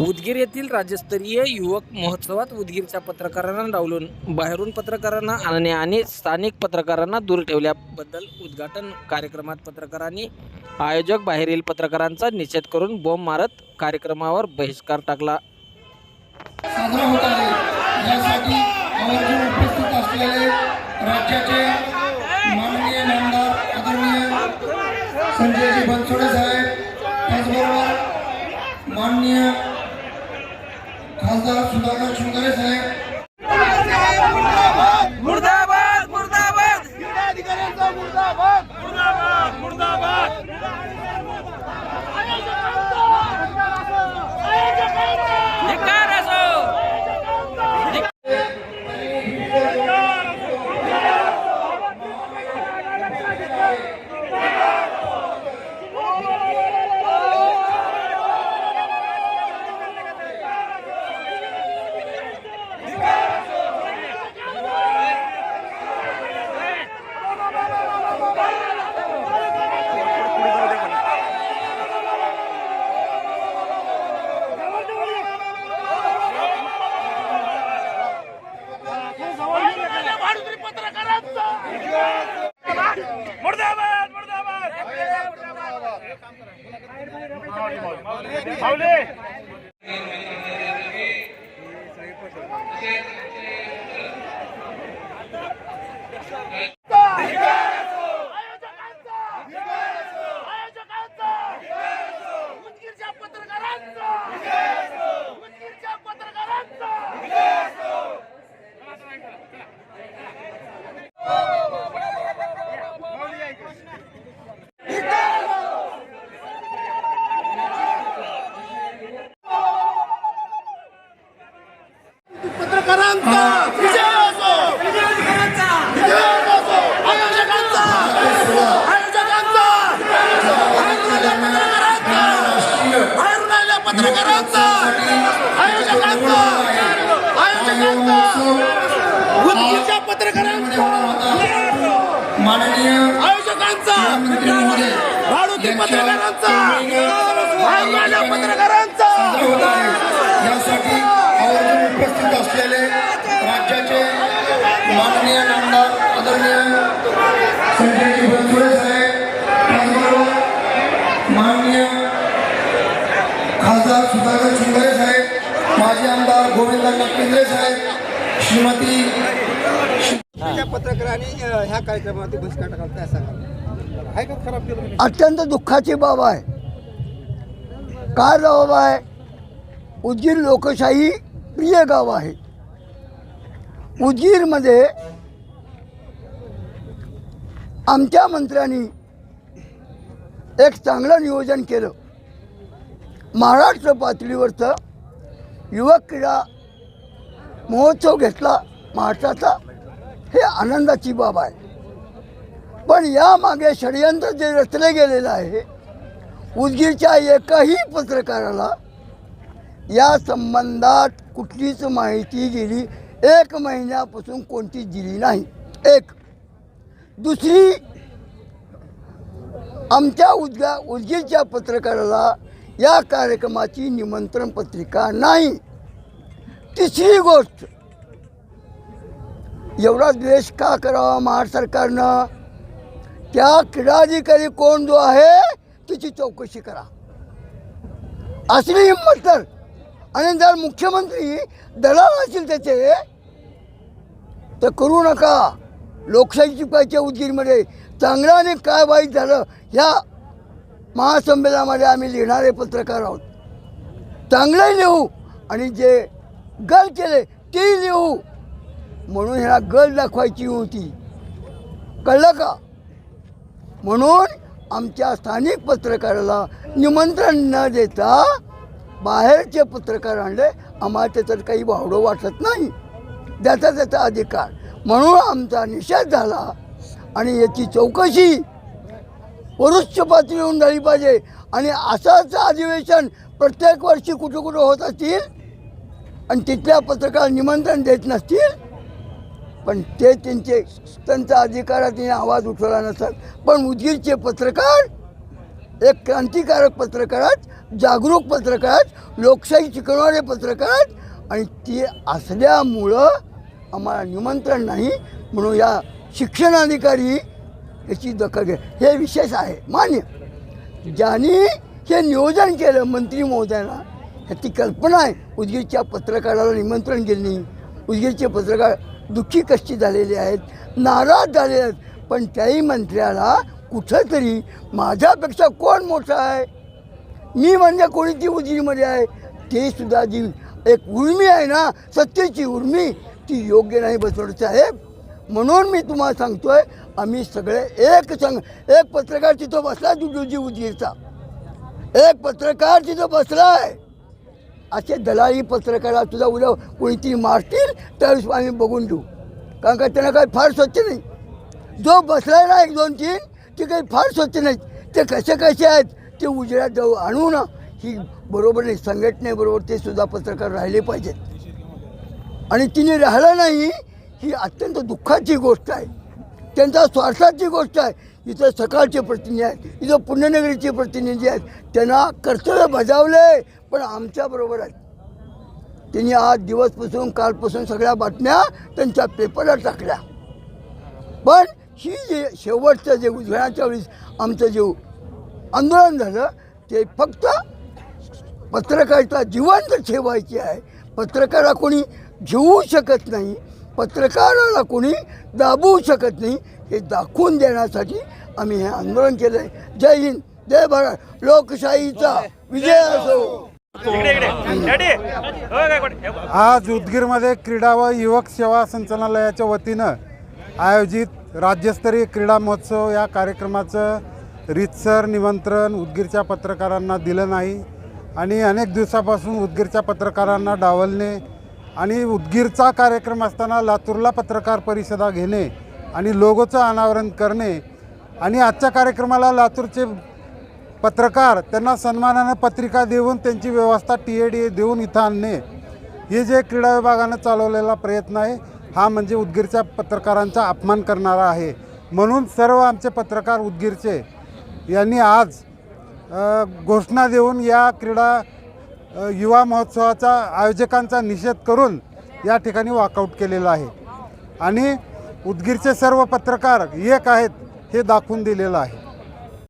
उदगीर येथील राज्यस्तरीय युवक महोत्सवात उदगीरच्या पत्रकारांना डावलून बाहेरून पत्रकारांना आणणे आणि स्थानिक पत्रकारांना दूर ठेवल्याबद्दल उद्घाटन कार्यक्रमात पत्रकारांनी आयोजक बाहेरील पत्रकारांचा निषेध करून बॉम्ब मारत कार्यक्रमावर बहिष्कार टाकला. साजरा होत आहे. यासाठी आवर्जून उपस्थित असलेले राज्याचे माननीय नामदार आदरणीय संजयजी बनसोडे साहेब त्याचबरोबर माननीय आमदार सुधाकर शृंगारे साहेब. माऊली उदगीरच्या पत्रकारांचा उदगीरच्या पत्रकारांचा पत्रकारांचा विजय असो पत्रकारांचा विजय असो आयोजकांचा आयोजकांचा बाहेरून आलेल्या पत्रकारांचा आयोजकांचा आयोजकांचा उदगीरच्या पत्रकारांचा माननीय आयोजकांचा भाडुती पत्रकारांचा पत्रकारांचा यासाठी आवर्जून उपस्थित असलेले राज्याचे माननीय नामदार आदरणीय संजयजी बनसोडे साहेब त्याचबरोबर माननीय खासदार सुधाकर शिंगारे साहेब माजी आमदार गोविंद केंद्रे साहेब श्रीमती पत्रकारांनी ह्या बहिष्कार टाकला काय सांगा आहे का खराब केलं अत्यंत दुःखाची बाब आहे. काय बाब आहे उदगीर लोकशाही प्रिय गाव आहे. उदगीरमध्ये आमच्या मंत्र्यांनी एक चांगलं नियोजन केलं. महाराष्ट्र पातळीवरचं युवक क्रीडा महोत्सव घेतला महाराष्ट्राचा. हे आनंदाची बाब आहे. पण यामागे षडयंत्र जे रचले गेलेलं आहे उदगीरच्या एकाही पत्रकाराला या संबंधात कुठलीच माहिती गेली एक महिन्यापासून कोणतीच दिली नाही. एक. दुसरी आमच्या उद्गा उदगीरच्या पत्रकाराला या कार्यक्रमाची निमंत्रण पत्रिका नाही. तिसरी गोष्ट एवढा द्वेष का करावा महाराष्ट्र सरकारनं? त्या क्रीडाधिकारी कोण जो आहे तिची चौकशी करा. असली हिंमत तर. आणि जर मुख्यमंत्री दलाल असतील त्याचे तर करू नका. लोकशाही पाहिजे उदगीरमध्ये. चांगलं आणि काय वाईट झालं ह्या महासंमेलनामध्ये आम्ही लिहिणारे पत्रकार आहोत. चांगलंही लिहू आणि जे गल केले तेही लिहू. म्हणून ह्याला गल दाखवायची होती. कळलं का? म्हणून आमच्या स्थानिक पत्रकाराला निमंत्रण न देता बाहेरचे पत्रकार आणले. आम्हाला त्याच्यात काही वावडं वाटत नाही. त्याचा त्याचा अधिकार. म्हणून आमचा निषेध झाला आणि याची चौकशी वरुच्च पातळीहून झाली पाहिजे. आणि असंच अधिवेशन प्रत्येक वर्षी कुठं कुठं होत असतील आणि तिथल्या पत्रकार निमंत्रण देत नसतील पण ते त्यांचे त्यांचा अधिकारात तिने आवाज उठवला नसतात पण उदगीरचे पत्रकार एक क्रांतिकारक पत्रकारात जागरूक पत्रकारात लोकशाही शिकवणारे पत्रकार आणि ते असल्यामुळं आम्हाला निमंत्रण नाही म्हणून या शिक्षणाधिकारी याची दखल घे. हे विशेष आहे. मान्य. ज्यांनी हे नियोजन केलं मंत्री महोदयांना ह्याची कल्पना आहे. उदगीरच्या पत्रकाराला निमंत्रण गेली उदगीरचे पत्रकार दुःखी कष्टी झालेले आहेत नाराज झाले आहेत. पण त्याही मंत्र्याला कुठंतरी माझ्यापेक्षा कोण मोठा आहे? मी म्हणजे कोणी ती उजवीमध्ये आहे? ते सुद्धा जी एक उर्मी आहे ना सत्तेची उर्मी ती योग्य नाही बसवत साहेब. म्हणून मी तुम्हाला सांगतोय आम्ही सगळे एक संघ एक पत्रकार तिथं बसला दुजी उजीरचा एक पत्रकार तिथं बसला आहे असे दलाली पत्रकारा तुझा उद्या कोणीतरी मारतील त्यावेळेस आम्ही बघून घेऊ. कारण का त्यांना काही फार स्वच्छ नाही. जो बसलाय ना एक दोन तीन ते काही फार स्वच्छ नाहीत. ते कसे कसे आहेत ते उजेडात जाऊ आणू ना. ही बरोबर नाही संघटनेबरोबर ते सुद्धा पत्रकार राहिले पाहिजेत. आणि तिने राहिलं नाही ही अत्यंत दुःखाची गोष्ट आहे. त्यांच्या स्वार्थाची गोष्ट आहे. इथं सकाळचे प्रतिनिधी आहेत इथं पुण्यनगरीचे प्रतिनिधी आहेत. त्यांना कर्तव्य बजावले पण आमच्याबरोबर आहेत. त्यांनी आज दिवसपासून कालपासून सगळ्या बातम्या त्यांच्या पेपरला टाकल्या. पण ही जे शेवटचं जे उजव्याच्या वेळेस आमचं जे आंदोलन झालं ते फक्त पत्रकारिता जिवंत ठेवायची आहे. पत्रकारा कोणी घेऊ शकत नाही पत्रकाराला कोणी दाबवू शकत नाही हे दाखवून देण्यासाठी आम्ही हे आंदोलन केलं आहे जय हिंद जय भारत. लोकशाहीचा विजय असो. आज उदगीरमध्ये क्रीडा व युवक सेवा संचालनालयाच्या वतीनं आयोजित राज्यस्तरीय क्रीडा महोत्सव या कार्यक्रमाचं रीतसर निमंत्रण उदगीरच्या पत्रकारांना दिलं नाही आणि अनेक दिवसापासून उदगीरच्या पत्रकारांना डावलणे आणि उदगीरचा कार्यक्रम असताना लातूरला पत्रकार परिषदा घेणे आणि लोगोचं अनावरण करणे आणि आजच्या कार्यक्रमाला लातूरचे पत्रकार त्यांना सन्मानानं पत्रिका देऊन त्यांची व्यवस्था टी ए डी देऊन इथं आणणे हे जे क्रीडा विभागानं चालवलेला प्रयत्न आहे हा म्हणजे उदगीरच्या पत्रकारांचा अपमान करणारा आहे. म्हणून सर्व आमचे पत्रकार उदगीरचे यांनी आज घोषणा देऊन या क्रीडा युवा महोत्सवाचा आयोजकांचा निषेध करून या ठिकाणी वॉकआउट केलेला आहे. आणि उदगीरचे सर्व पत्रकार एक आहेत हे दाखवून दिलेलं आहे.